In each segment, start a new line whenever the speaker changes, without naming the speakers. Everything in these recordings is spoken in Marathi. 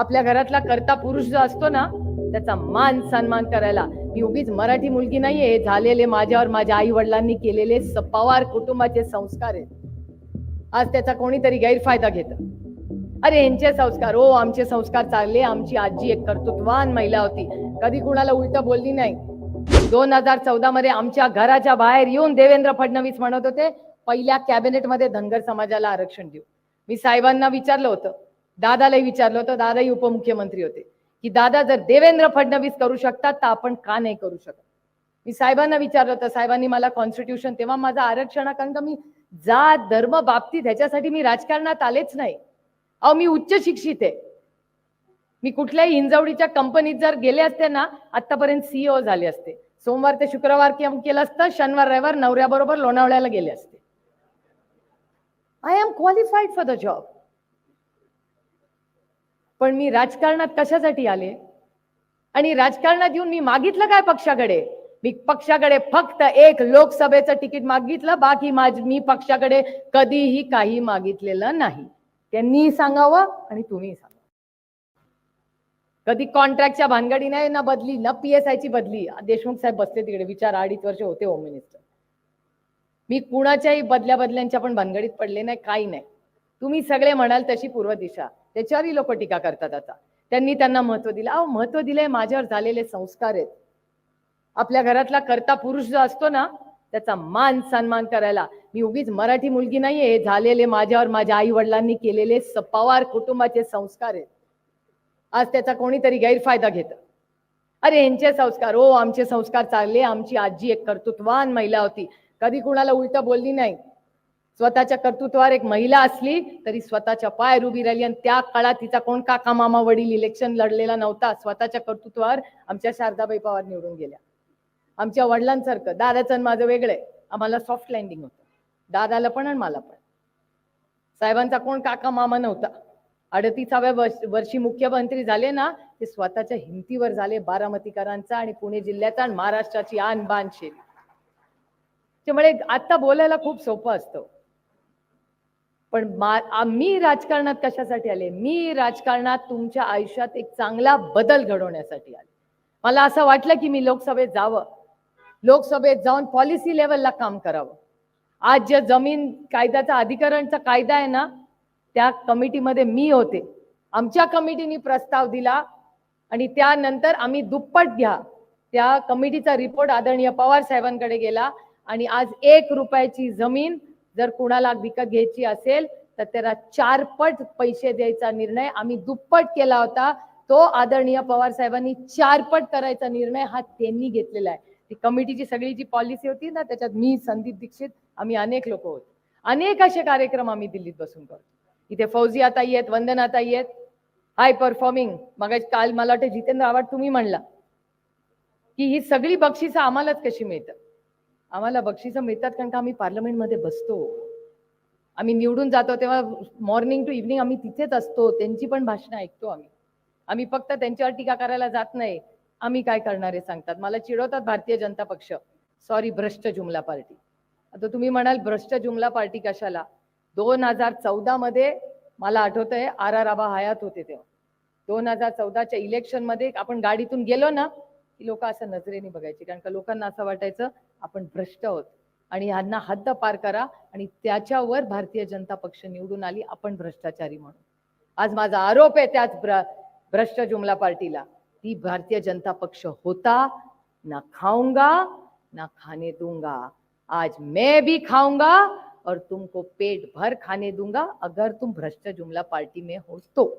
आपल्या घरातला करता पुरुष जो असतो ना त्याचा मान सन्मान करायला. मी उगीच मराठी मुलगी नाहीये झालेले माझ्यावर माझ्या आई वडिलांनी केलेले सपावार कुटुंबाचे संस्कार आहेत. आज त्याचा कोणीतरी गैरफायदा घेत. अरे यांचे संस्कार ओ आमचे संस्कार चालले आमची आजी एक कर्तृत्वान महिला होती. कधी कुणाला उलट बोलली नाही. दोन हजार चौदा मध्ये आमच्या घराच्या बाहेर येऊन देवेंद्र फडणवीस म्हणत होते पहिल्या कॅबिनेटमध्ये धनगर समाजाला आरक्षण देऊ. मी साहेबांना विचारलं होतं. दादालाही विचारलं होतं दादाही उपमुख्यमंत्री होते. की दादा जर देवेंद्र फडणवीस करू शकतात तर आपण का नाही करू शकत? मी साहेबांना विचारलं होतं साहेबांनी मला कॉन्स्टिट्यूशन तेव्हा माझा आरक्षण कारण का मी जात धर्म बाबतीत ह्याच्यासाठी मी राजकारणात आलेच नाही. अहो मी उच्च शिक्षित आहे. मी कुठल्याही हिंजवडीच्या कंपनीत जर गेले असते ना आतापर्यंत सीईओ झाले असते. सोमवार ते शुक्रवार केलं असतं शनिवार रविवार नवऱ्याबरोबर लोणावळ्याला गेले असते. I am qualified for the job पण मी राजकारणात कशासाठी आले? आणि राजकारणात येऊन मी मागितलं काय पक्षाकडे? मी पक्षाकडे फक्त एक लोकसभेचं तिकीट मागितलं बाकी माझ मी पक्षाकडे कधीही काही मागितलेलं नाही. त्यांनी सांगावं आणि तुम्ही सांगा कधी कॉन्ट्रॅक्टच्या भानगडी नाही ना बदली ना पी एस ची बदली. देशमुख साहेब बसले तिकडे विचार अडीच वर्ष होते होम मिनिस्टर. मी कुणाच्याही बदल्या बदल्यांच्या पण भानगडीत पडले नाही काही नाही. तुम्ही सगळे म्हणाल तशी पूर्व दिशा त्याच्यावरही लोक टीका करतात आता. त्यांनी त्यांना महत्त्व दिलं. अहो महत्त्व दिलंय माझ्यावर झालेले संस्कार आहेत. आपल्या घरातला करता पुरुष जो असतो ना त्याचा मान सन्मान करायला. मी उगीच मराठी मुलगी नाहीये. हे झालेले माझ्यावर माझ्या आई वडिलांनी केलेले सपावार कुटुंबाचे संस्कार आहेत. आज त्याचा कोणीतरी गैरफायदा घेत. अरे यांचे संस्कार. ओ आमचे संस्कार चालले आमची आजी एक कर्तृत्वान महिला होती. कधी कुणाला उलट बोलली नाही. स्वतःच्या कर्तृत्वावर एक महिला असली तरी स्वतःच्या पायावर उभी राहिली आणि त्या काळात तिचा कोण काका मामा वडील इलेक्शन लढलेला नव्हता. स्वतःच्या कर्तृत्वावर आमच्या शारदाबाई पवार निवडून गेल्या. आमच्या वडिलांसारखं दादाचं आणि माझं वेगळं आहे. आम्हाला सॉफ्ट लँडिंग होतं. दादाला पण आणि मला पण. साहेबांचा कोण काका मामा नव्हता. अडतीसाव्या वर्ष- वर्षी मुख्यमंत्री झाले ना ते स्वतःच्या हिमतीवर झाले बारामतीकरांचा आणि पुणे जिल्ह्याचा आणि महाराष्ट्राची आन बान शेली त्यामुळे आता बोलायला खूप सोपं असतं. पण मा- मी राजकारणात कशासाठी आले? मी राजकारणात तुमच्या आयुष्यात एक चांगला बदल घडवण्यासाठी आले. मला असं वाटलं की मी लोकसभेत जावं. लोकसभेत जाऊन पॉलिसी लेवलला काम करावं. आज जे जमीन कायद्याचा अधिकरणचा कायदा आहे ना त्या कमिटीमध्ये मी होते. आमच्या कमिटीने प्रस्ताव दिला आणि त्यानंतर आम्ही दुप्पट घ्या. त्या कमिटीचा रिपोर्ट आदरणीय पवार साहेबांकडे गेला आणि आज एक रुपयाची जमीन जर कुणाला विकत घ्यायची असेल तर त्याला चारपट पैसे द्यायचा निर्णय आम्ही दुप्पट केला होता. तो आदरणीय पवार साहेबांनी चारपट करायचा निर्णय हा त्यांनी घेतलेला आहे. ती कमिटीची सगळी जी पॉलिसी होती ना त्याच्यात मी संदीप दीक्षित आम्ही अनेक लोक होतो. अनेक असे कार्यक्रम आम्ही दिल्लीत बसून करतो. इथे फौजी आता येत वंदना आता येत. हाय परफॉर्मिंग मग काल मला वाटतं जितेंद्र आव्हाड तुम्ही म्हणला की ही सगळी बक्षिसं आम्हालाच कशी मिळतात? आम्हाला बक्षिसं मिळतात कारण का आम्ही पार्लमेंटमध्ये बसतो. आम्ही निवडून जातो तेव्हा मॉर्निंग टू इव्हनिंग आम्ही तिथेच असतो. त्यांची पण भाषणं ऐकतो आम्ही. आम्ही फक्त त्यांच्यावर टीका करायला जात नाही. आम्ही काय करणार आहे सांगतात. मला चिडवतात भारतीय जनता पक्ष. सॉरी भ्रष्ट जुमला पार्टी. आता तुम्ही म्हणाल भ्रष्ट जुमला पार्टी कशाला? दोन हजार चौदा मध्ये मला आठवतंय आर आर आबा हयात होते तेव्हा. दोन हजार चौदाच्या इलेक्शनमध्ये आपण गाडीतून गेलो ना की लोक असं नजरेने बघायचे. कारण का लोकांना असं वाटायचं आपण भ्रष्ट आहोत. आणि ह्यांना हद्द पार करा आणि त्याच्यावर भारतीय जनता पक्ष निवडून आली आपण भ्रष्टाचारी म्हणून. आज माझा आरोप आहे त्याच भ्र- भ्रष्ट जुमला पार्टीला. ती भारतीय जनता पक्ष होता ना खाऊंगा ना खाने दूंगा. आज मैं भी खाऊंगा और तुमको पेट भर खाने दूंगा अगर तुम भ्रष्ट जुमला पार्टी में हो तो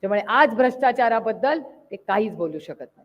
त्यामुळे आज भ्रष्टाचाराबद्दल ते काहीच बोलू शकत नाही.